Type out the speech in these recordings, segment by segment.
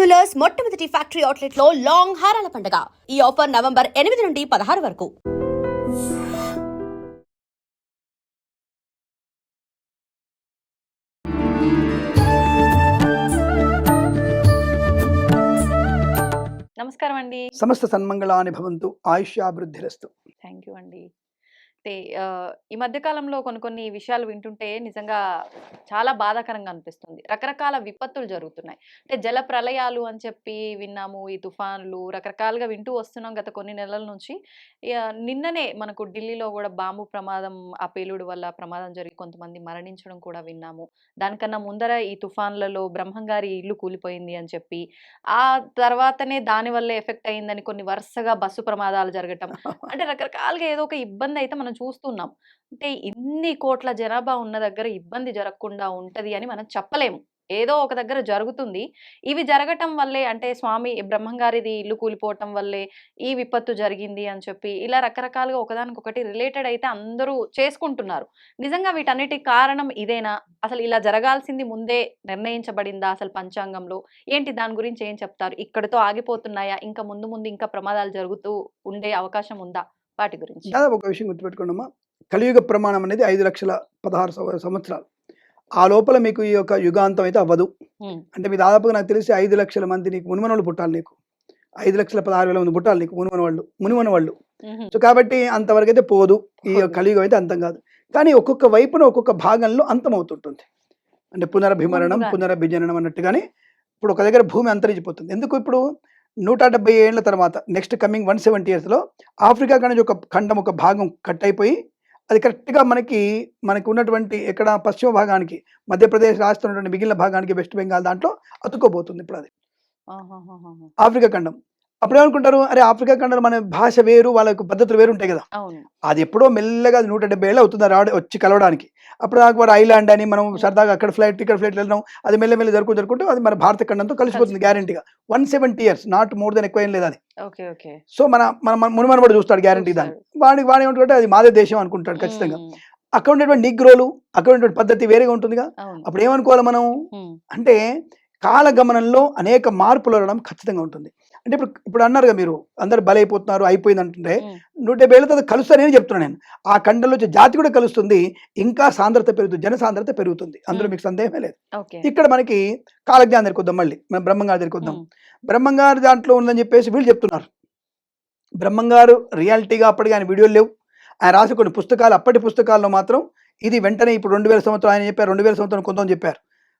Jewellers మొట్టమొదటి factory అవుట్లెట్లో long హారాల పండుగ. ఈ ఆఫర్ నవంబర్ ఎనిమిది నుండి పదహారు వరకు. నమస్కారం అండి సమస్త సన్మంగళాని భవంతు ఆయుష్యాభివృద్ధిరస్తు. థ్యాంక్ యూ అండి. అంటే ఈ మధ్య కాలంలో కొన్ని కొన్ని విషయాలు వింటుంటే నిజంగా చాలా బాధాకరంగా అనిపిస్తుంది. రకరకాల విపత్తులు జరుగుతున్నాయి. అంటే జల ప్రళయాలు అని చెప్పి విన్నాము ఈ తుఫాన్లు రకరకాలుగా వింటూ వస్తున్నాం గత కొన్ని నెలల నుంచి. నిన్ననే మనకు ఢిల్లీలో కూడా బాంబు ప్రమాదం ఆ పేలుడు వల్ల ప్రమాదం జరిగి కొంతమంది మరణించడం కూడా విన్నాము. దానికన్నా ముందర ఈ తుఫాన్లలో బ్రహ్మంగారి ఇల్లు కూలిపోయింది అని చెప్పి ఆ తర్వాతనే దాని వల్ల ఎఫెక్ట్ అయిందని కొన్ని వరుసగా బస్సు ప్రమాదాలు జరగటం. అంటే రకరకాలుగా ఏదో ఒక ఇబ్బంది అయితే మనం చూస్తున్నాం. అంటే ఇన్ని కోట్ల జనాభా ఉన్న దగ్గర ఇబ్బంది జరగకుండా ఉంటది అని మనం చెప్పలేము. ఏదో ఒక దగ్గర జరుగుతుంది. ఇవి జరగటం వల్లే అంటే స్వామి బ్రహ్మంగారిది ఇల్లు కూలిపోవటం వల్లే ఈ విపత్తు జరిగింది అని చెప్పి ఇలా రకరకాలుగా ఒకదానికొకటి రిలేటెడ్ అయితే అందరూ చేసుకుంటున్నారు. నిజంగా వీటన్నిటికి కారణం ఇదేనా? అసలు ఇలా జరగాల్సింది ముందే నిర్ణయించబడిందా అసలు పంచాంగంలో? ఏంటి దాని గురించి ఏం చెప్తారు? ఇక్కడితో ఆగిపోతున్నాయా? ఇంకా ముందు ముందు ఇంకా ప్రమాదాలు జరుగుతూ ఉండే అవకాశం ఉందా? వాటి గురించి. దాదాపు ఒక విషయం గుర్తుపెట్టుకోండమ్మా. కలియుగ ప్రమాణం అనేది ఐదు లక్షల పదహారు సంవ- సంవత్సరాలు. ఆ లోపల మీకు ఈ యొక్క యుగాంతం అయితే అవ్వదు. అంటే మీ దాదాపుగా నాకు తెలిసి ఐదు లక్షల మంది నీకు మునిమనవాళ్ళు పుట్టాలి నీకు. ఐదు లక్షల పదహారు వేల మంది పుట్టాలి నీకు మునిమన వాళ్ళు మునిమన వాళ్ళు సో కాబట్టి అంతవరకు అయితే పోదు. ఈ. కలియుగం అయితే అంతం కాదు. కానీ ఒక్కొక్క వైపున ఒక్కొక్క భాగంలో అంతం అవుతుంటుంది. అంటే పునరభిమరణం. పునరభిజననం అన్నట్టుగానే ఇప్పుడు ఒక దగ్గర భూమి అంతరించిపోతుంది. ఎందుకు ఇప్పుడు? నూట డెబ్బై ఏళ్ళ తర్వాత నెక్స్ట్ కమింగ్ వన్ సెవెంటీ ఇయర్స్లో ఆఫ్రికా ఖండం ఒక ఖండం ఒక భాగం కట్ అయిపోయి అది కరెక్ట్గా మనకి మనకి ఉన్నటువంటి ఎక్కడ పశ్చిమ భాగానికి మధ్యప్రదేశ్ రాష్ట్రం ఉన్నటువంటి మిగిలిన భాగానికి వెస్ట్ బెంగాల్ దాంట్లో అతుక్కోబోతుంది ఇప్పుడు అది. ఆఫ్రికా ఖండం అప్పుడు ఏమనుకుంటారు అరే ఆఫ్రికా ఖండంలో మన భాష వేరు వాళ్ళ యొక్క పద్ధతులు వేరు ఉంటాయి కదా. అది ఎప్పుడో మెల్లగా నూట డెబ్బై ఏళ్ళు అవుతుంది రావడం వచ్చి కలవడానికి. అప్పుడు దాకా వాడు ఐలాండ్ అని మనం సరదాగా అక్కడ ఫ్లైట్ ఇక్కడ ఫ్లైట్ వెళ్ళడం అది మెల్ల మెల్ల జరుపుకుంటూ జరుపుకుంటూ అది మన భారత ఖండంతో కలిసిపోతుంది గ్యారంటీగా one seventy years not more than ఎక్కువ ఏం లేదు అది. సో మన మన మన మునిమనబడి చూస్తాడు గ్యారంటీ దాన్ని. వాడికి వాడు ఏమంటుంటే అది మాదే దేశం అనుకుంటాడు ఖచ్చితంగా. అక్కడ ఉన్నటువంటి నిగ్రోలు అక్కడ ఉన్నటువంటి పద్ధతి వేరేగా ఉంటుందిగా. అప్పుడు ఏమనుకోవాలి మనం? అంటే కాలగమనంలో అనేక మార్పులు రావడం ఖచ్చితంగా ఉంటుంది. అంటే ఇప్పుడు ఇప్పుడు అన్నారుగా మీరు అందరు బలైపోతున్నారు అయిపోయింది అంటుంటే నూట డెబ్బై ఏళ్ళతో అది కలుస్తానని చెప్తున్నాను నేను. ఆ ఖండంలో జాతి కూడా కలుస్తుంది ఇంకా సాంద్రత పెరుగుతుంది జన సాంద్రత పెరుగుతుంది. అందులో మ్మ్. మీకు సందేహమే లేదు. ఇక్కడ మనకి కాలజ్ఞానం దగ్గరికి వద్దాం మళ్ళీ మనం బ్రహ్మంగారి దగ్గరికి వద్దాం బ్రహ్మంగారి దాంట్లో ఉందని చెప్పేసి వీళ్ళు చెప్తున్నారు. బ్రహ్మంగారు రియాలిటీగా అప్పటికి ఆయన వీడియోలు లేవు. ఆయన రాసి కొన్ని పుస్తకాలు అప్పటి పుస్తకాల్లో మాత్రం ఇది వెంటనే ఇప్పుడు రెండు వేల సంవత్సరం ఆయన చెప్పారు రెండు వేల సంవత్సరం కొంతమంది చెప్పారు.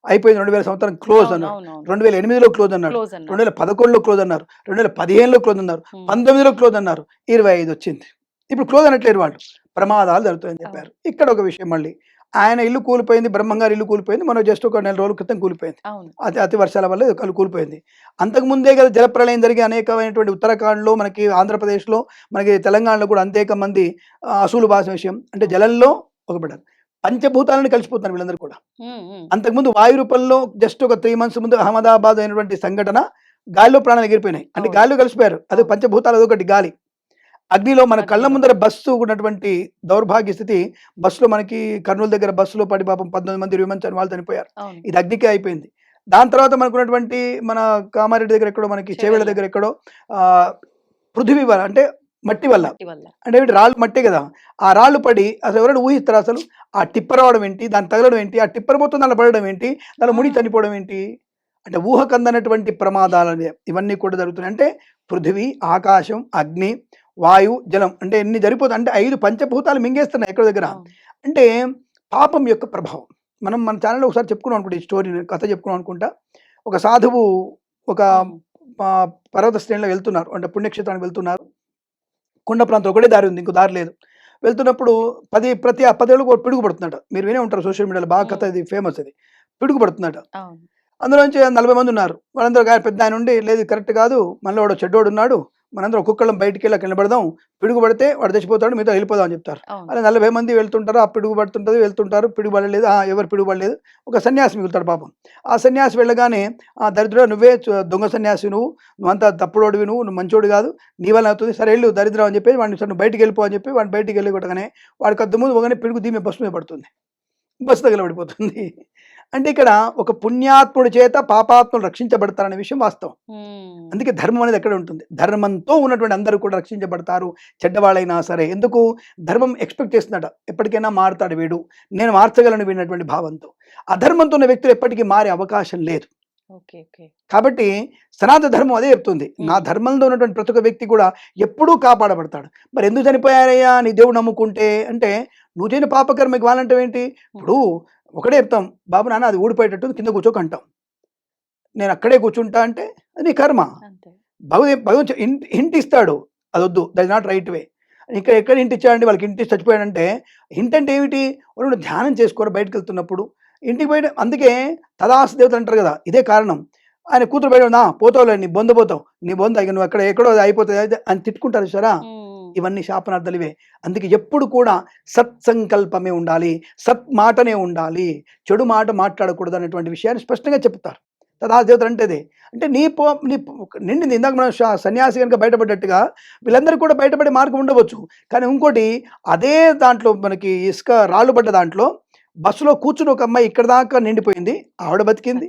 అయిపోయింది రెండు వేల సంవత్సరం క్లోజ్ అన్నారు. రెండు వేల ఎనిమిదిలో క్లోజ్ అన్నారు. రెండు వేల పదకొండులో క్లోజ్ అన్నారు. రెండు వేల పదిహేనులో క్లోజ్ అన్నారు. పంతొమ్మిదిలో క్లోజ్ అన్నారు. ఇరవై ఐదు వచ్చింది. ఇప్పుడు క్లోజ్ అనట్లేరు వాళ్ళు. ప్రమాదాలు జరుగుతాయని చెప్పారు. ఇక్కడ ఒక విషయం మళ్ళీ. ఆయన ఇల్లు కూలిపోయింది బ్రహ్మంగారి ఇల్లు కూలిపోయింది మనం జస్ట్ ఒక నెల రోజుల క్రితం కూలిపోయింది. అతి అతి వర్షాల వల్ల కలు కూలిపోయింది. అంతకుముందే కదా జలప్రలయం జరిగి అనేకమైనటువంటి ఉత్తరాఖండ్లో మనకి ఆంధ్రప్రదేశ్లో మనకి తెలంగాణలో కూడా అనేక మంది అసూలు భాష విషయం. అంటే జలంలో ఒకబడ్డారు పంచభూతాలను కలిసిపోతున్నారు వీళ్ళందరూ కూడా అంతకుముందు వాయు రూపంలో జస్ట్ ఒక త్రీ మంత్స్ ముందు అహ్మదాబాద్ అయినటువంటి సంఘటన గాలిలో ప్రాణాలు ఎగిరిపోయినాయి అంటే. గాలిలో కలిసిపోయారు అది. పంచభూతాలు అదొకటి గాలి అగ్నిలో మన కళ్ళ. ముందర బస్సు ఉన్నటువంటి దౌర్భాగ్య స్థితి బస్సులో మనకి కర్నూలు దగ్గర బస్సులో పడి పాపం పద్దెనిమిది మంది ఇరవై మంది వాళ్ళు చనిపోయారు ఇది అగ్నికే అయిపోయింది దాని తర్వాత మనకు ఉన్నటువంటి మన కామారెడ్డి దగ్గర ఎక్కడో మనకి చేవేళ్ళ. దగ్గర ఎక్కడో పృథివీ అంటే మట్టి వల్ల. అంటే రాళ్ళు మట్టే కదా. ఆ రాళ్ళు పడి అసలు ఎవరైనా ఊహిస్తారు అసలు? ఆ టిప్పర్ రావడం ఏంటి? దాన్ని తగలడం ఏంటి? ఆ టిప్పర్ మొత్తం దానిలో పడడం ఏంటి? దానిలో ముడి. చనిపోవడం ఏంటి? అంటే ఊహకందనటువంటి ప్రమాదాలు ఇవన్నీ కూడా జరుగుతున్నాయి. అంటే పృథివీ ఆకాశం అగ్ని వాయు జలం అంటే ఎన్ని జరిపోతాయి అంటే ఐదు పంచభూతాలు మింగేస్తున్నాయి ఎక్కడ దగ్గర. అంటే పాపం యొక్క ప్రభావం. మనం మన ఛానల్లో ఒకసారి చెప్పుకున్నాం అనుకుంటా ఈ స్టోరీ కథ చెప్పుకున్నాం అనుకుంటా. ఒక సాధువు ఒక పర్వత శ్రేణిలో వెళ్తున్నారు. అంటే పుణ్యక్షేత్రానికి వెళ్తున్నారు. కొండ ప్రాంతం ఒకటే దారి ఉంది ఇంకో దారి లేదు. వెళ్తున్నప్పుడు పది ప్రతి ఆ పదేళ్ళు ఒక పిడుగు పడుతున్నాడు మీరు వినే ఉంటారు సోషల్ మీడియాలో బాగా కథ ఇది ఫేమస్ అది. పిడుగు పడుతున్నాడు అవును. అందులో నుంచి నలభై మంది ఉన్నారు. వాళ్ళందరూ పెద్ద ఆయన ఉండి లేదు కరెక్ట్ కాదు మనలో వాడు చెడ్డోడు ఉన్నాడు మనందరం ఒక్కొక్కళ్ళం బయటికి వెళ్ళి నిలబడదాం. పిడుగు పడితే వాడు చచ్చిపోతాడు మీతో వెళ్ళిపోదాం అని చెప్తారు. అలా నలభై మంది వెళ్తుంటారు? ఆ పిడుగు పడుతుంటుంది వెళ్తుంటారు. పిడుగు పడలేదు ఆ, ఎవరు పిడుగు పడలేదు ఒక సన్యాసి మిగులుతాడు పాపం. ఆ సన్యాసి వెళ్ళగానే ఆ దరిద్ర నువ్వే దొంగ సన్యాసి నువ్వు. నువ్వంతా తప్పుడోడివి నువ్వు నువ్వు మంచోడు కాదు. నీ వల్ల అవుతుంది. సరే వెళ్ళు దరిద్రం అని చెప్పి వాడిని నువ్వు బయటికి వెళ్ళిపో అని చెప్పి వాడిని బయటికి వెళ్ళి కొట్టగానే వాడికి అద్దు ముందు ఒకనే పిడుగు దీని బస్సు మీద పడుతుంది. బస్సు తగలబడిపోతుంది అంటే ఇక్కడ ఒక పుణ్యాత్ముడి చేత పాపాత్ములు రక్షించబడతారనే విషయం వాస్తవం. అందుకే ధర్మం అనేది ఎక్కడ ఉంటుంది? ధర్మంతో ఉన్నటువంటి అందరూ కూడా రక్షించబడతారు చెడ్డవాళ్ళైనా సరే. ఎందుకు? ధర్మం ఎక్స్పెక్ట్ చేస్తున్నాడు ఎప్పటికైనా మారుతాడు వీడు. నేను మార్చగలను వీడినటువంటి భావంతో. అధర్మంతో ఉన్న వ్యక్తులు ఎప్పటికీ మారే అవకాశం లేదు. కాబట్టి సనాతన ధర్మం అదే చెప్తుంది. నా ధర్మంలో ఉన్నటువంటి ప్రతి ఒక్క వ్యక్తి కూడా ఎప్పుడూ కాపాడబడతాడు. మరి ఎందుకు చనిపోయారయ్యా? నీ దేవుడు నమ్ముకుంటే అంటే నువ్వు చేయని పాపకర్మకి వాళ్ళంటే ఏంటి? ఇప్పుడు ఒకటే చెప్తాం బాబు నాన్న అది ఊడిపోయేటట్టు కింద కూర్చోక అంటాం నేను అక్కడే కూర్చుంటా అంటే అది నీ కర్మ. అంతే. భగవ భగవంతు ఇంటి ఇస్తాడు అది వద్దు దట్ నాట్ రైట్ వే. ఇక్కడ ఎక్కడ ఇంటి ఇచ్చాడండి వాళ్ళకి ఇంటి చచ్చిపోయాడంటే ఇంటి అంటే ఏమిటి? వాళ్ళు ధ్యానం చేసుకోరు బయటకు వెళ్తున్నప్పుడు ఇంటికి బయట అందుకే తదాస దేవతలు అంటారు కదా ఇదే కారణం. ఆయన కూతురు బయట ఉందా పోతావులే నీ బొంద పోతావు నీ బొంద ఇక నువ్వు అక్కడ ఎక్కడో అది అయిపోతుంది అని తిట్టుకుంటారు సరా. ఇవన్నీ శాపనార్థాలు ఇవే అందుకే ఎప్పుడు కూడా సత్సంకల్పమే ఉండాలి సత్ మాటనే ఉండాలి. చెడు మాట మాట్లాడకూడదు అనేటువంటి విషయాన్ని స్పష్టంగా చెప్తారు. తదా దేవతలు అంటే అదే అంటే నీ పో నీ నిండింది ఇందాక మనం సన్యాసి కనుక బయటపడ్డట్టుగా వీళ్ళందరూ కూడా బయటపడే మార్గం ఉండవచ్చు. కానీ ఇంకోటి అదే దాంట్లో మనకి ఇసుక రాళ్ళు పడ్డ దాంట్లో బస్సులో కూర్చుని ఒక అమ్మాయి ఇక్కడ దాకా నిండిపోయింది. ఆవిడ బతికింది.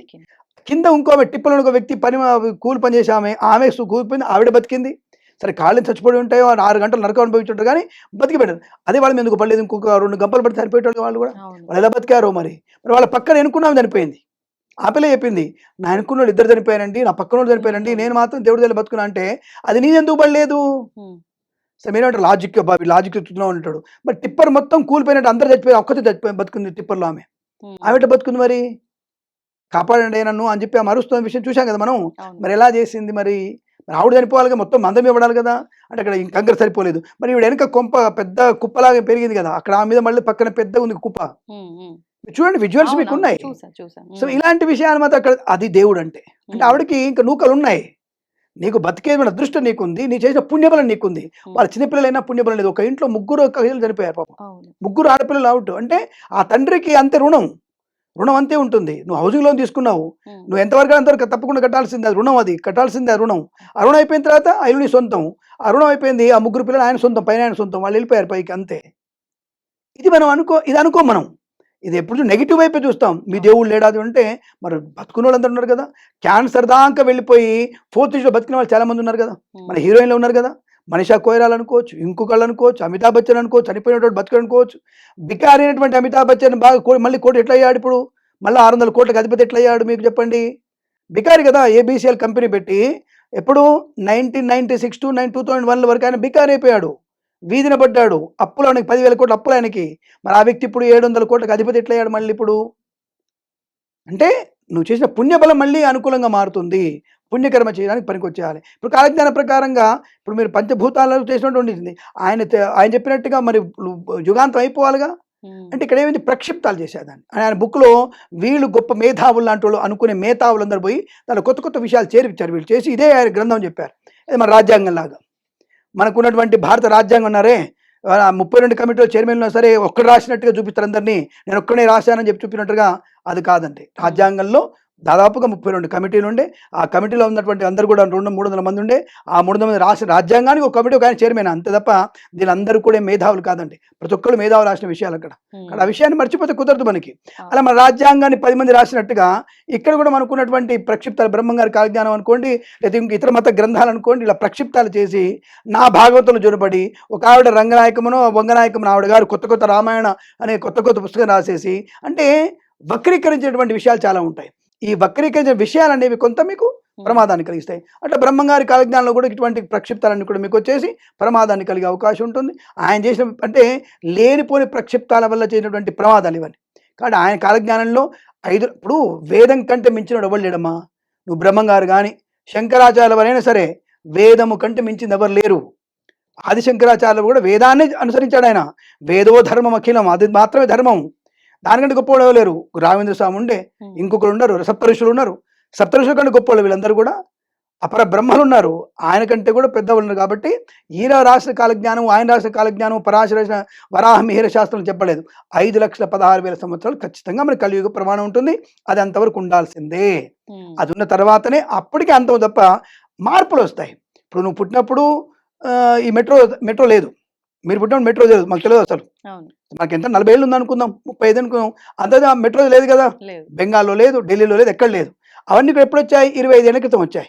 కింద ఇంకో టిప్పులో ఒక వ్యక్తి పని కూలి పని చేసే ఆమె ఆమె కూలిపోయింది ఆవిడ బతికింది. సరే కాళ్ళు చచ్చిపోయి ఉంటాయో ఆ ఆరు గంటలు నరకం అనుభవించుంటారు కానీ బతికి పెట్టారు. అదే వాళ్ళ ఎందుకు పడలేదు? ఇంకొక రెండు గంపలు పడి చనిపోయేటోళ్ళు వాళ్ళు కూడా. వాళ్ళు ఎలా బతికారో మరి? మరి వాళ్ళ పక్కన ఎన్నుకున్నాం చనిపోయింది. ఆ పిల్ల చెప్పింది నా వాళ్ళు ఇద్దరు చనిపోయారండి నా పక్కన వాళ్ళు చనిపోయారండి నేను మాత్రం దేవుడి దగ్గర బతుకున్నా అంటే అది నీ ఎందుకు పడలేదు. సరే మీరేమంటే లాజిక్ బాబు లాజిక్ చెప్తున్నా ఉంటాడు మరి టిప్పర్ మొత్తం కూలిపోయినట్టు అందరూ చచ్చిపోయి ఒక్కతే చచ్చిపోయి బతుకుంది టిప్పర్లో ఆమె. ఆమెట బతుకుంది మరి? కాపాడండి నన్ను అని చెప్పి ఆమె అరుస్తున్న విషయం చూసాం కదా మనం. మరి ఎలా చేసింది మరి? మరి ఆవిడ చనిపోవాలి మొత్తం మందం ఇవ్వడాలి కదా. అంటే అక్కడ కంకర సరిపోలేదు. మరి ఈవిడ వెనక కొంప పెద్ద కుప్పలాగా పెరిగింది కదా అక్కడ ఆ మీద మళ్ళీ పక్కన పెద్ద ఉంది కుప్ప. చూడండి విజువల్స్ మీకు. ఉన్నాయి. సో. ఇలాంటి విషయాలు మాత్రం అక్కడ అది దేవుడు అంటే. అంటే. ఆవిడకి ఇంకా నూకలు ఉన్నాయి. నీకు బతికే అదృష్టం నీకుంది నీ చేసిన పుణ్యబలం నీకుంది. వాళ్ళ చిన్నపిల్లలైనా పుణ్యబలం లేదు. ఒక ఇంట్లో ముగ్గురు పిల్లలు చనిపోయారు పాపం. ముగ్గురు ఆడపిల్లలు అవుట్. అంటే ఆ తండ్రికి అంతే రుణం. రుణం అంతే ఉంటుంది. నువ్వు హౌసింగ్ లోన్ తీసుకున్నావు. నువ్వు ఎంతవరకు అంతవరకు తప్పకుండా కట్టాల్సిందే. అది రుణం అది. కట్టాల్సిందే రుణం. ఆ రుణం అయిపోయిన తర్వాత ఆ ఇల్లు నీ సొంతం. ఆ రుణం అయిపోయింది. ఆ ముగ్గురు పిల్లలు ఆయన సొంతం పైన ఆయన సొంతం. వాళ్ళు వెళ్ళిపోయారు పైకి అంతే. ఇది మనం అనుకో ఇది అనుకో మనం. ఇది ఎప్పుడు నెగిటివ్ వైపే చూస్తాం. మీ దేవుడు లేడాది అంటే మరి బతుకున్న వాళ్ళందరూ ఉన్నారు కదా. క్యాన్సర్ దాకా వెళ్ళిపోయి ఫోర్త్లో బతికిన వాళ్ళు చాలా మంది ఉన్నారు కదా. మన హీరోయిన్లు ఉన్నారు కదా. మనిషా కోయిరాల్ అనుకోవచ్చు ఇంకొకళ్ళు అనుకోవచ్చు అమితాబ్ బచ్చన్ అనుకోవచ్చు చనిపోయినటువంటి బతుకుడు అనుకోవచ్చు. బికారి అయినటువంటి అమితాబ్ బచ్చన్ బాగా కో- మళ్ళీ కోటి ఎట్లా అయ్యాడు ఇప్పుడు? మళ్ళీ ఆరు వందల కోట్లకు అధిపతి ఎట్లా అయ్యాడు మీకు చెప్పండి? బికారి కదా ఏబీసీఎల్ కంపెనీ పెట్టి ఎప్పుడు nineteen ninety six to nine two thousand one వరకు ఆయన బికారి అయిపోయాడు. వీధిన పడ్డాడు. అప్పులు ఆయనకి పదివేల కోట్లు అప్పులు ఆయనకి. మరి ఆ వ్యక్తి ఇప్పుడు ఏడు వందల కోట్లకు అధిపతి ఎట్లా అయ్యాడు మళ్ళీ ఇప్పుడు? అంటే నువ్వు చేసిన పుణ్యబలం మళ్ళీ అనుకూలంగా మారుతుంది. పుణ్యకర్మ చేయడానికి పనికొచ్చేయాలి. ఇప్పుడు కాలజ్ఞాన ప్రకారంగా ఇప్పుడు మీరు పంచభూతాలలో చేసినటువంటి ఆయన ఆయన చెప్పినట్టుగా మరి యుగాంతం అయిపోవాలిగా. అంటే ఇక్కడ ఏమైంది ప్రక్షిప్తాలు చేసేదాన్ని. అని ఆయన బుక్లో వీళ్ళు గొప్ప మేధావులు లాంటి వాళ్ళు అనుకునే మేధావులు అందరూ పోయి దాంట్లో కొత్త కొత్త విషయాలు చేర్పించారు వీళ్ళు చేసి ఇదే ఆయన గ్రంథం చెప్పారు. ఇది మన రాజ్యాంగం లాగా. మనకున్నటువంటి భారత రాజ్యాంగం ఉన్నారే ముప్పై రెండు కమిటీలో చైర్మన్ ఉన్నా సరే ఒక్కడు రాసినట్టుగా చూపిస్తారు అందరినీ. నేను ఒక్కడే రాశానని చెప్పి చూపినట్టుగా అది కాదండి. రాజ్యాంగంలో దాదాపుగా ముప్పై రెండు కమిటీలు ఉండే. ఆ కమిటీలో ఉన్నటువంటి అందరూ కూడా రెండు మూడు వందల మంది ఉండే. ఆ మూడు వందల మంది రాసిన రాజ్యాంగానికి ఒక కమిటీ ఒక ఆయన చైర్మన్. అంతే తప్ప వీళ్ళందరూ కూడా మేధావులు కాదండి. ప్రతి ఒక్కరు మేధావులు రాసిన విషయాలు అక్కడ. అక్కడ ఆ విషయాన్ని మర్చిపోతే కుదరదు మనకి. అలా మన రాజ్యాంగాన్ని పది మంది రాసినట్టుగా ఇక్కడ కూడా మనకున్నటువంటి ప్రక్షిప్తాలు బ్రహ్మంగారి కాలజ్ఞానం అనుకోండి లేదా ఇంక ఇతర మత గ్రంథాలు అనుకోండి ఇలా ప్రక్షిప్తాలు చేసి నా భాగవతంలో జొరబడి ఒక ఆవిడ రంగనాయకమునో వంగనాయకమును ఆవిడ గారు కొత్త కొత్త రామాయణ అనే కొత్త కొత్త పుస్తకం రాసేసి అంటే వక్రీకరించేటువంటి విషయాలు చాలా ఉంటాయి. ఈ వక్రీకరించిన విషయాలు అనేవి కొంత మీకు. ప్రమాదాన్ని కలిగిస్తాయి. అట్లా బ్రహ్మంగారి కాలజ్ఞానంలో కూడా ఇటువంటి ప్రక్షిప్తాలన్నీ కూడా మీకు వచ్చేసి ప్రమాదాన్ని కలిగే అవకాశం ఉంటుంది. ఆయన చేసిన అంటే లేనిపోని ప్రక్షిప్తాల వల్ల చేసినటువంటి ప్రమాదాలు ఇవన్నీ. కాబట్టి ఆయన కాలజ్ఞానంలో ఐదు ఇప్పుడు వేదం కంటే మించిన ఎవరు లేడమ్మా? నువ్వు బ్రహ్మంగారు కానీ శంకరాచార్యులు ఎవరైనా సరే వేదము కంటే మించింది ఎవరు లేరు. ఆది శంకరాచార్యులు కూడా వేదాన్ని అనుసరించాడు ఆయన. వేదో ధర్మం అఖిలం అది మాత్రమే ధర్మం. దానికంటే గొప్పవాడు లేరు? రాఘవేంద్ర స్వామి ఉండే. ఇంకొకరు ఉన్నారు సప్తఋషులు ఉన్నారు. సప్తఋషుల కంటే గొప్పవాళ్ళు వీళ్ళందరూ కూడా అపర బ్రహ్మలు ఉన్నారు. ఆయన కంటే కూడా పెద్దవాళ్ళు ఉన్నారు కాబట్టి ఈయన రాసిన కాలజ్ఞానం ఆయన రాసిన కాలజ్ఞానం పరాశర వరాహ మిహిర శాస్త్రం చెప్పలేదు. ఐదు లక్షల పదహారు వేల సంవత్సరాలు ఖచ్చితంగా మనకి కలియుగ ప్రమాణం ఉంటుంది. అది అంతవరకు ఉండాల్సిందే. అది ఉన్న తర్వాతనే అప్పటికే అంతం తప్ప మార్పులు వస్తాయి. ఇప్పుడు నువ్వు పుట్టినప్పుడు ఈ మెట్రో మెట్రో లేదు. మీరు పుట్టిన మెట్రో తెలియదు మాకు తెలియదు అసలు. మాకు ఎంత నలభై ఏళ్ళు ఉంది అనుకుందాం ముప్పై ఐదు అనుకుందాం అంతగా మెట్రో లేదు కదా. బెంగాల్లో లేదు ఢిల్లీలో లేదు ఎక్కడ లేదు. అవన్నీ ఇక్కడ ఎప్పుడు వచ్చాయి ఇరవై ఐదు ఏళ్ళ క్రితం వచ్చాయి.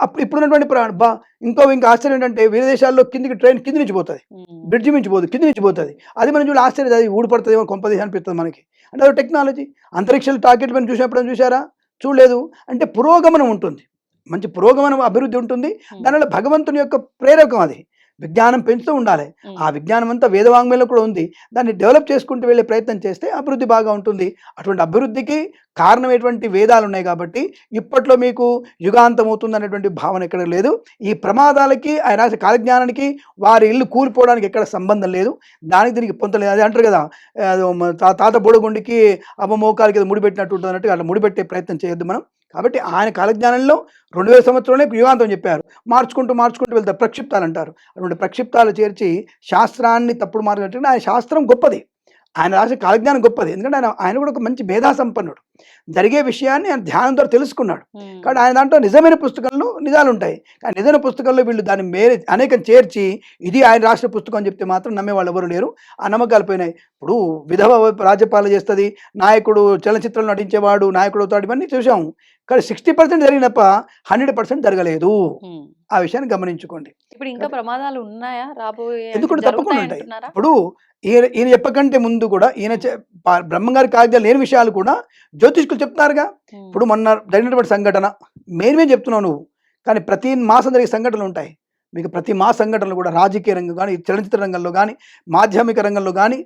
అప్పుడు ఇప్పుడున్నటువంటి ప్రా- బా ఇంకో ఇంకా ఆశ్చర్యం ఏంటంటే వేరే దేశాల్లో కిందికి ట్రైన్ కింది నుంచి పోతుంది. బ్రిడ్జి నుంచి పోదు కింది నుంచి పోతుంది. అది మనం చూడ ఆశ్చర్యం అది ఊడిపడుతుంది ఏమో కొంపది అనిపిస్తుంది మనకి. అంటే అది టెక్నాలజీ. అంతరిక్షాలు టాకెట్ పని చూసినప్పుడు చూసారా చూడలేదు. అంటే పురోగమనం ఉంటుంది. మంచి పురోగమనం అభివృద్ధి ఉంటుంది. దానివల్ల భగవంతుని యొక్క ప్రేరకం అది. విజ్ఞానం పెంచుతూ ఉండాలి. ఆ విజ్ఞానం అంతా వేదవాంగ్మయంలో కూడా ఉంది. దాన్ని డెవలప్ చేసుకుంటూ వెళ్ళే ప్రయత్నం చేస్తే అభివృద్ధి బాగా ఉంటుంది. అటువంటి అభివృద్ధికి కారణమైనటువంటి వేదాలు ఉన్నాయి కాబట్టి ఇప్పట్లో మీకు యుగాంతం అవుతుంది అనేటువంటి భావన ఎక్కడ లేదు. ఈ ప్రమాదాలకి ఆయన రాసే కాలజ్ఞానానికి వారి ఇల్లు కూలిపోవడానికి ఎక్కడ సంబంధం లేదు. దానికి దీనికి పొంతలేదు అది అంటారు కదా తాత బోడగుండికి అమ్మ మోకాలకి ఏదో ముడిపెట్టినట్టు ఉంటుంది అన్నట్టు అట్లా ముడిపెట్టే ప్రయత్నం చేయొద్దు మనం. కాబట్టి ఆయన కాలజ్ఞానంలో రెండు వేల సంవత్సరంలో యుగాంతం చెప్పారు. మార్చుకుంటూ మార్చుకుంటూ వెళ్తారు. ప్రక్షిప్తాలు అంటారు. అటువంటి ప్రక్షిప్తాలు చేర్చి శాస్త్రాన్ని తప్పుడు మార్గం ఆయన శాస్త్రం గొప్పది. ఆయన రాసే కాలజ్ఞానం గొప్పది. ఎందుకంటే ఆయన ఆయన కూడా ఒక మంచి మేధా సంపన్నుడు జరిగే విషయాన్ని ఆయన ధ్యానం ద్వారా తెలుసుకున్నాడు. కాబట్టి ఆయన దాంట్లో నిజమైన పుస్తకంలో నిజాలు ఉంటాయి కానీ నిజమైన పుస్తకంలో వీళ్ళు దాన్ని మేరే అనేకం చేర్చి ఇది ఆయన రాసిన పుస్తకం అని చెప్తే మాత్రం నమ్మే వాళ్ళు ఎవరు లేరు. ఆ నమ్మకాలు పోయినాయి. ఇప్పుడు విధవ రాజ్యపాలన చేస్తుంది నాయకుడు చలనచిత్రంలో నటించేవాడు నాయకుడు అవుతాడు ఇవన్నీ చూసాము కానీ సిక్స్టీ పర్సెంట్ జరిగినప్ప హండ్రెడ్ పర్సెంట్ జరగలేదు. ఆ విషయాన్ని గమనించుకోండి. ఇప్పుడు ఇంకా ప్రమాదాలు ఉన్నాయా? రాబోయే ఎందుకంటే తప్పకుండా ఉంటాయి. ఇప్పుడు ఈయన ఈయన చెప్పకంటే ముందు కూడా ఈయన బ్రహ్మంగారి కాగ్యాలు లేని విషయాలు కూడా జ్యోతిష్కులు చెప్తున్నారుగా. ఇప్పుడు మొన్న జరిగినటువంటి సంఘటన మేమే చెప్తున్నావు నువ్వు? కానీ ప్రతి మాసం జరిగే సంఘటనలు ఉంటాయి. మీకు ప్రతి మా సంఘటనలు కూడా రాజకీయ రంగం కానీ చలనచిత్ర రంగంలో కానీ మాధ్యమిక రంగంలో కానీ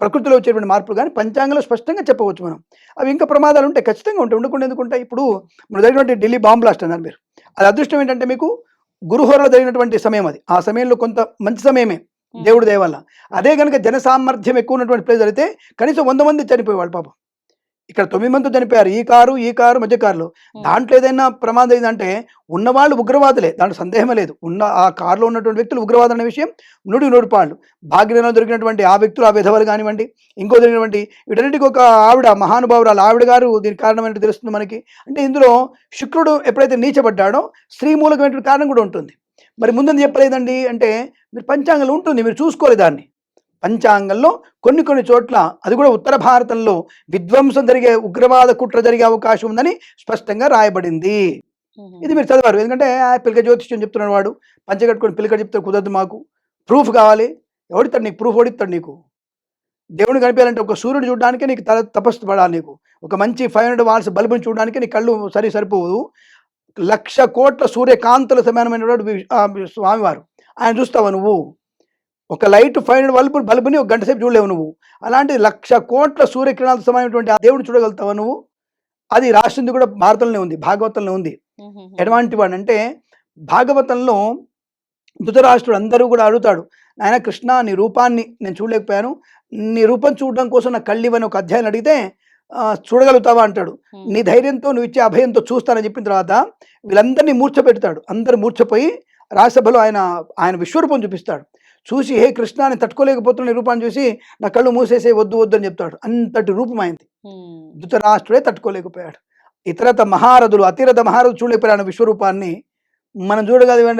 ప్రకృతిలో వచ్చేటువంటి మార్పులు కానీ పంచాంగంలో స్పష్టంగా చెప్పవచ్చు మనం. అవి ఇంకా ప్రమాదాలు ఉంటాయి ఖచ్చితంగా ఉంటాయి ఉండకుండా ఎందుకు ఉంటాయి? ఇప్పుడు మన జరిగినటువంటి ఢిల్లీ బాంబ్ బ్లాస్ట్ అన్నారు మీరు. అది అదృష్టం ఏంటంటే మీకు గురుహోరలో జరిగినటువంటి సమయం అది. ఆ సమయంలో కొంత మంచి సమయమే. దేవుడి దయ వల్ల. అదే కనుక జన సామర్థ్యం ఎక్కువ ఉన్నటువంటి ప్లేస్ అయితే కనీసం వంద మంది చనిపోయేవాళ్ళు పాపం. ఇక్కడ తొమ్మిది మంది చనిపోయారు. ఈ కారు ఈ కారు మధ్య కారులో. దాంట్లో ఏదైనా ప్రమాదం ఏంటంటే ఉన్నవాళ్ళు ఉగ్రవాదులే. దాంట్లో సందేహమే లేదు. ఉన్న ఆ కారులో ఉన్నటువంటి వ్యక్తులు ఉగ్రవాదులు అనే విషయం నుడి నూరు పాళ్ళు భాగ్యనగరంలో దొరికినటువంటి ఆ వ్యక్తులు ఆ విధవలు కానివ్వండి ఇంకో దొరికినటువంటి వీటన్నిటికి ఒక ఆవిడ మహానుభావురాలు ఆవిడ గారు దీనికి కారణం ఏంటో తెలుస్తుంది మనకి. అంటే ఇందులో శుక్రుడు ఎప్పుడైతే నీచబడ్డాడో స్త్రీ మూలకమైనటువంటి కారణం కూడా ఉంటుంది. మరి ముందని చెప్పలేదండి అంటే మీరు పంచాంగంలో ఉంటుంది మీరు చూసుకోవాలి దాన్ని. పంచాంగంలో కొన్ని కొన్ని చోట్ల అది కూడా ఉత్తర భారతంలో విధ్వంసం జరిగే ఉగ్రవాద కుట్ర జరిగే అవకాశం ఉందని స్పష్టంగా రాయబడింది. ఇది మీరు చదివారు. ఎందుకంటే ఆ పిల్లక జ్యోతిష్యం చెప్తున్నాడు వాడు. పంచ కట్టుకొని పిల్లక చెప్తే కుదరదు మాకు. ప్రూఫ్ కావాలి. ఎవడిస్తాడు నీకు? ప్రూఫ్ ఓడిస్తాడు నీకు. దేవుని కనిపించాలంటే ఒక సూర్యుడు చూడడానికే నీకు తల తపస్సు పడాలి నీకు. ఒక మంచి ఫైవ్ హండ్రెడ్ వాల్స్ బల్బుని చూడడానికి నీ కళ్ళు సరి సరిపోదు. లక్ష కోట్ల సూర్యకాంతుల సమానమైనటువంటి ఆ స్వామివారు. ఆయన చూస్తావా నువ్వు? ఒక లైట్ ఫైవ్ హండ్రెడ్ బల్బు బల్బుని ఒక గంట సేపు చూడలేవు నువ్వు. అలాంటి లక్ష కోట్ల సూర్యకిరణాలతో సమానమైనటువంటి ఆ దేవుడిని చూడగలుగుతావా నువ్వు? అది రాసింది కూడా భారతంలో ఉంది భాగవతంలో ఉంది. ఎటువంటి వాడు అంటే భాగవతంలో ధృతరాష్ట్రుడు అందరూ కూడా అడుగుతాడు నాయన కృష్ణ నీ రూపాన్ని నేను చూడలేకపోయాను. నీ రూపం చూడడం కోసం నా కళ్ళు ఇవ్వని ఒక అధ్యాయం అడిగితే "ఆ, చూడగలుగుతావా అంటాడు. నీ ధైర్యంతో నువ్వు ఇచ్చే అభయంతో చూస్తానని చెప్పిన తర్వాత వీళ్ళందరినీ మూర్ఛ పెడతాడు అందరు మూర్ఛపోయి రాజ్యసభలో ఆయన ఆయన విశ్వరూపం చూపిస్తాడు. చూసి హే కృష్ణ నేను తట్టుకోలేకపోతున్న రూపాన్ని చూసి నా కళ్ళు మూసేసే వద్దు వద్దు అని చెప్తాడు. అంతటి రూపం అయింది. ధృతరాష్ట్రుడే తట్టుకోలేకపోయాడు. ఇతరత మహారథులు అతిరథ మహారథులు చూడలేకపోయాడు విశ్వరూపాన్ని మనం చూడగలిగే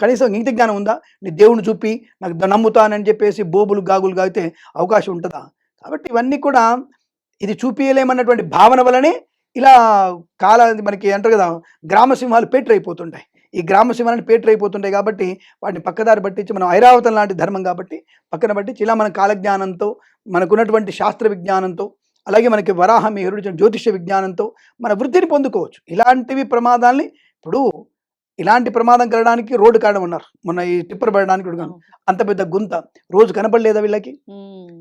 కనీసం ఇంటి జ్ఞానం ఉందా? నీ దేవుని చూపి నాకు నమ్ముతానని చెప్పేసి బోబులు గాగులు గాగితే అవకాశం ఉంటుందా? కాబట్టి ఇవన్నీ కూడా ఇది చూపించలేమన్నటువంటి భావన వలనే ఇలా కాల మనకి అంటారు కదా గ్రామ సింహాలు పేటర్ అయిపోతుంటాయి ఈ గ్రామ సింహాలను పేటర్ అయిపోతుంటాయి కాబట్టి వాటిని పక్కదారి పట్టించి మనం ఐరావతం లాంటి ధర్మం కాబట్టి పక్కన పట్టించి ఇలా మన కాలజ్ఞానంతో మనకున్నటువంటి శాస్త్ర విజ్ఞానంతో అలాగే మనకి వరాహం ఎరుడిచిన జ్యోతిష విజ్ఞానంతో మన వృద్ధిని పొందుకోవచ్చు. ఇలాంటివి ప్రమాదాల్ని ఇప్పుడు ఇలాంటి ప్రమాదం కలగడానికి రోడ్డు కారణం ఉన్నారు మొన్న ఈ టిప్పర్ పడడానికి కూడా కాదు. అంత పెద్ద గుంత. రోజు కనపడలేదా వీళ్ళకి.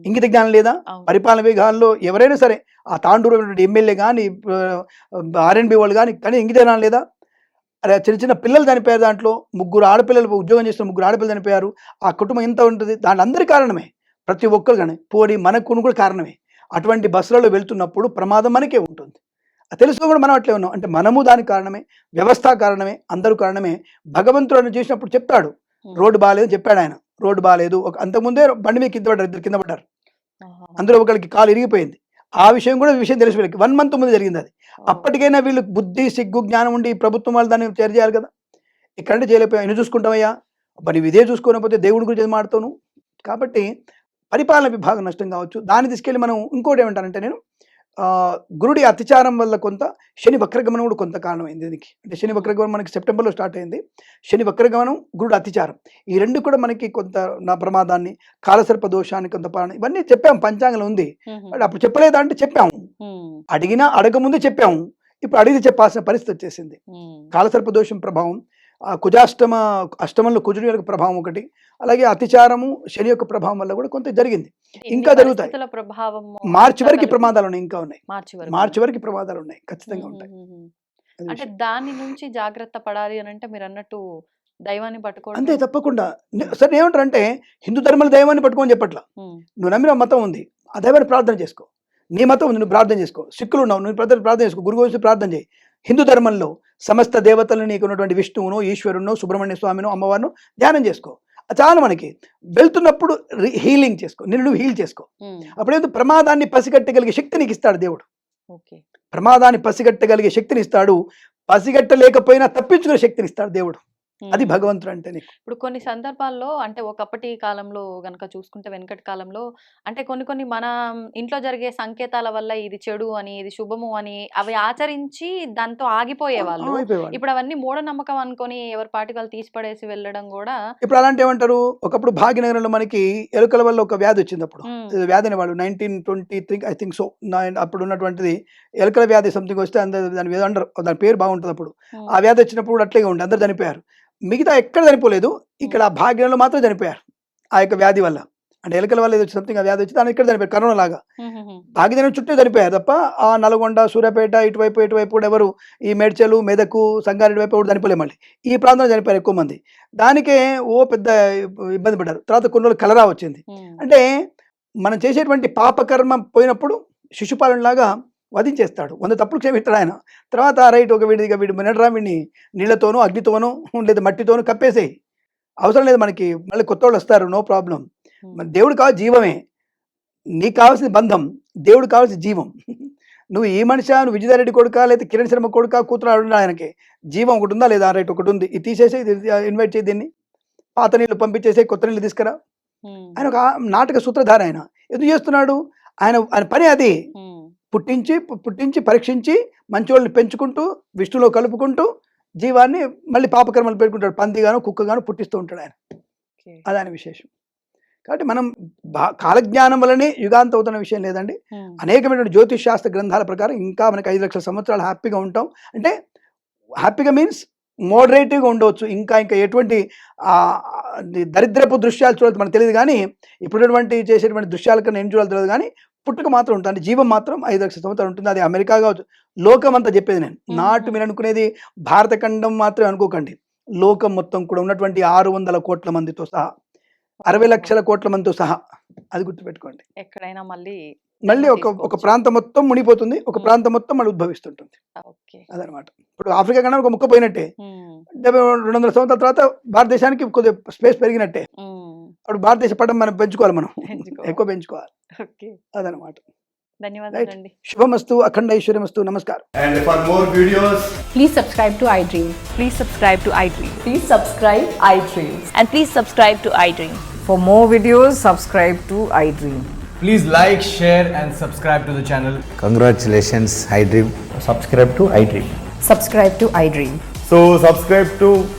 ఇంగిత జ్ఞానం లేదా. పరిపాలన విధానంలో ఎవరైనా సరే ఆ తాండూరు ఎమ్మెల్యే కానీ ఆర్ఎన్బి వాళ్ళు కానీ కానీ ఇంగిత జ్ఞానం లేదా? అరే చిన్న చిన్న పిల్లలు చనిపోయారు దాంట్లో. ముగ్గురు ఆడపిల్లలు ఉద్యోగం చేస్తున్న ముగ్గురు ఆడపిల్లలు చనిపోయారు. ఆ కుటుంబం ఎంత ఉంటుంది? దాని అందరి కారణమే. ప్రతి ఒక్కరు కానీ పోడి మనకును కూడా కారణమే. అటువంటి బస్సులలో వెళ్తున్నప్పుడు ప్రమాదం మనకే ఉంటుంది. తెలుసు కూడా మనం అట్లే ఉన్నాం. అంటే మనము దానికి కారణమే వ్యవస్థ కారణమే అందరూ కారణమే. భగవంతుడు అని చేసినప్పుడు చెప్తాడు. రోడ్డు బాగాలేదు చెప్పాడు ఆయన. రోడ్డు బాగాలేదు. ఒక అంతకుముందే బండి మీద కింద పడ్డారు. ఇద్దరు కింద పడ్డారు. అందులో ఒకరికి కాలు ఇరిగిపోయింది. ఆ విషయం కూడా విషయం తెలిసి వీళ్ళకి వన్ మంత్ ముందు జరిగింది అది. అప్పటికైనా వీళ్ళు బుద్ధి సిగ్గు జ్ఞానం ఉండి ప్రభుత్వం వాళ్ళు దాన్ని చేర చేయాలి కదా. ఇక్కడంటే చేయలేకపోయా. ఎన్ని చూసుకుంటామయ్యా మరి ఇదే చూసుకోకపోతే దేవుడి గురించి ఏం మాడతావు నువ్వు? కాబట్టి పరిపాలన విభాగం నష్టం కావచ్చు. దాన్ని తీసుకెళ్ళి మనం ఇంకోటి ఏమంటానంటే నేను గురుడి అతిచారం వల్ల కొంత శని వక్రగమనం కూడా కొంత కారణమైంది దీనికి. అంటే శని వక్రగమనం మనకి సెప్టెంబర్లో స్టార్ట్ అయింది. శని వక్రగమనం గురుడు అతిచారం. ఈ రెండు కూడా మనకి కొంత నా ప్రమాదాన్ని కాలసర్ప దోషాన్ని కొంత పాలన ఇవన్నీ చెప్పాం పంచాంగంలో ఉంది. అప్పుడు చెప్పలేదా అంటే చెప్పాము. అడిగినా అడగముందే చెప్పాము ఇప్పుడు అడిగి చెప్పాల్సిన పరిస్థితి వచ్చేసింది. కాలసర్ప దోషం ప్రభావం ఆ కుజాష్టమ అష్టమంలో కుజుడి యొక్క ప్రభావం ఒకటి అలాగే అతిచారము శని యొక్క ప్రభావం వల్ల కూడా కొంత జరిగింది. ఇంకా జరుగుతాయి. మార్చి వరకు ప్రమాదాలు ఉన్నాయి ఇంకా ఉన్నాయి. మార్చి వరకు. ప్రమాదాలు ఉన్నాయి ఖచ్చితంగా ఉంటాయి. అంటే. దాని నుంచి జాగ్రత్త పడాలి అని అంటే మీరు అన్నట్టు దైవాన్ని పట్టుకోవడం అంతే తప్పకుండా. సరే ఏమంటారు అంటే హిందూ ధర్మాల దైవాన్ని పట్టుకొని చెప్పట్లా. నువ్వు నమ్మిన మతం ఉంది ఆ దైవాన్ని ప్రార్థన చేసుకో. నీ మతం ఉంది నువ్వు ప్రార్థన చేసుకో. సిక్కులు ఉన్నావు నువ్వు ప్రార్థన ప్రార్థన చేసుకో. గురు గురించి ప్రార్థన చేయి. హిందూ ధర్మంలో సమస్త దేవతలను నీకు ఉన్నటువంటి విష్ణువును ఈశ్వరును సుబ్రహ్మణ్య స్వామిను అమ్మవారిను ధ్యానం చేసుకో. చాలు మనకి. వెళ్తున్నప్పుడు హీలింగ్ చేసుకో. నిన్ను నువ్వు హీల్ చేసుకో. అప్పుడేదో? ప్రమాదాన్ని పసిగట్టగలిగే శక్తి నీకు ఇస్తాడు దేవుడు ప్రమాదాన్ని పసిగట్టగలిగే శక్తిని ఇస్తాడు. పసిగట్టలేకపోయినా తప్పించుకునే శక్తిని ఇస్తాడు దేవుడు. అది. భగవంతుడు అంటే ఇప్పుడు కొన్ని సందర్భాల్లో అంటే ఒకప్పటి కాలంలో గనక చూసుకుంటే వెనకటి కాలంలో అంటే కొన్ని కొన్ని మన ఇంట్లో జరిగే సంకేతాల వల్ల ఇది చెడు అని ఇది శుభము అని అవి ఆచరించి దాంతో ఆగిపోయేవాళ్ళు. ఇప్పుడు అవన్నీ మూఢనమ్మకం అనుకొని ఎవరి పాటి వాళ్ళు తీసి పడేసి వెళ్ళడం కూడా ఇప్పుడు అలాంటి ఏమంటారు ఒకప్పుడు భాగ్యనగరంలో మనకి ఎలుకల వల్ల ఒక వ్యాధి వచ్చింది అప్పుడు. వ్యాధి అనేవాళ్ళు. Nineteen twenty three I think so అప్పుడు ఉన్నటువంటిది ఎలుకల వ్యాధి సంథింగ్ వస్తే అందరు దాని ఏదో అంటారు దాని పేరు బాగుంటుంది అప్పుడు. ఆ వ్యాధి వచ్చినప్పుడు కూడా అట్లాగే ఉండే. అందరు చనిపోయారు. మిగతా ఎక్కడ చనిపోలేదు ఇక్కడ ఆ భాగ్యంలో మాత్రం చనిపోయారు. ఆ యొక్క వ్యాధి వల్ల. అంటే ఎలుకల వల్ల ఏదో సంథింగ్ ఆ వ్యాధి వచ్చి దాని ఇక్కడ చనిపోయారు కరోనా లాగా. భాగ్యనగరం చుట్టూ చనిపోయారు తప్ప ఆ నల్గొండ సూర్యాపేట ఇటువైపు ఇటువైపు కూడా ఎవరు ఈ మేడ్చలు మెదకు సంగారెడ్డి వైపు ఎవరు చనిపోలే మళ్ళీ. ఈ ప్రాంతంలో చనిపోయారు ఎక్కువ మంది. దానికే ఓ పెద్ద ఇబ్బంది పడ్డారు. తర్వాత కొన్ని రోజులు కలరా వచ్చింది. అంటే మనం చేసేటువంటి పాపకర్మ పోయినప్పుడు శిశుపాలనలాగా వధించేస్తాడు. వంద తప్పులు క్షమిస్తాడు ఆయన. తర్వాత రైట్ ఒక వీడిదిగా వీడు మినడరా వీడిని నీళ్ళతోనూ అగ్నితోనూ లేదా మట్టితోనూ కప్పేసేయి. అవసరం లేదు మనకి. మళ్ళీ కొత్త వాళ్ళు వస్తారు. No problem. మన దేవుడు కావాలి జీవమే. నీకు కావాల్సిన బంధం. దేవుడు కావాల్సిన జీవం. నువ్వు ఈ మనిషి? నువ్వు విజయరెడ్డి కొడుక? లేదా కిరణ్ శర్మ కొడుక? కూతురు ఆయనకి? జీవం ఒకటి ఉందా? లేదా రైట్ ఒకటి ఉంది. ఇది తీసేసి ఇన్వైట్ చేయి దీన్ని. పాత నీళ్ళు పంపించేసి కొత్త నీళ్ళు తీసుకురా. ఆయన ఒక నాటక సూత్రధార ఆయన. ఎందుకు చేస్తున్నాడు? ఆయన ఆయన పని అది. పుట్టించి పుట్టించి పరీక్షించి మంచోళ్ళని పెంచుకుంటూ విష్ణులో కలుపుకుంటూ జీవాన్ని మళ్ళీ పాపకర్మలు పెట్టుకుంటాడు పందిగాను కుక్కగాను పుట్టిస్తూ ఉంటాడు ఆయన. ఓకే. అది ఆయన విశేషం. కాబట్టి మనం బా- కాలజ్ఞానం వల్లనే యుగాంతం అవుతున్న విషయం లేదండి. అనేకమైనటువంటి జ్యోతిష్ శాస్త్ర గ్రంథాల ప్రకారం ఇంకా మనకి ఐదు లక్షల సంవత్సరాలు హ్యాపీగా ఉంటాం. అంటే హ్యాపీగా మీన్స్ మోడరేటివ్గా ఉండవచ్చు. ఇంకా ఇంకా ఎటువంటి దరిద్రపు దృశ్యాలు చూడదు మనకు తెలియదు కానీ ఇప్పుడున్నటువంటి చేసేటువంటి దృశ్యాల కన్నా ఏం చూడాలి తెలియదు కానీ పుట్టుక మాత్రం ఉంటుంది అంటే జీవం మాత్రం ఐదు లక్షల సంవత్సరాలు ఉంటుంది. అది అమెరికా కావచ్చు. లోకం అంతా చెప్పేది నేను. నాటు మీరు అనుకునేది భారత ఖండం మాత్రమే అనుకోకండి. లోకం మొత్తం కూడా ఉన్నటువంటి ఆరు వందల కోట్ల మందితో సహా అరవై లక్షల కోట్ల మందితో సహా అది గుర్తుపెట్టుకోండి. ఎక్కడైనా మళ్ళీ మళ్ళీ ఒక ఒక. ప్రాంతం మొత్తం మునిగిపోతుంది. ఒక. ప్రాంతం మొత్తం మళ్ళీ ఉద్భవిస్తుంటుంది. అదనమాట. ఇప్పుడు ఆఫ్రికా కన్నా ఒక ముక్క పోయినట్టే. డెబ్బై రెండు వందల సంవత్సరాల తర్వాత భారతదేశానికి కొద్దిగా స్పేస్ పెరిగినట్టే. అప్పుడు భారతదేశ పటం మనం పెంచుకోవాలి మనం. ఎక్కువ పెంచుకోవాలి ఓకే అదనమాట ధన్యవాదాలండి శుభమస్తు అఖండ ఐశ్వర్యమస్తు నమస్కారం And for more videos, Please subscribe to iDream. Please subscribe to iDream. Please subscribe iDream. And please subscribe to iDream. For more videos, subscribe to iDream. please like, share, and subscribe to the channel. Congratulations, iDream. subscribe to iDream. Subscribe to iDream. So subscribe to iDream Media. I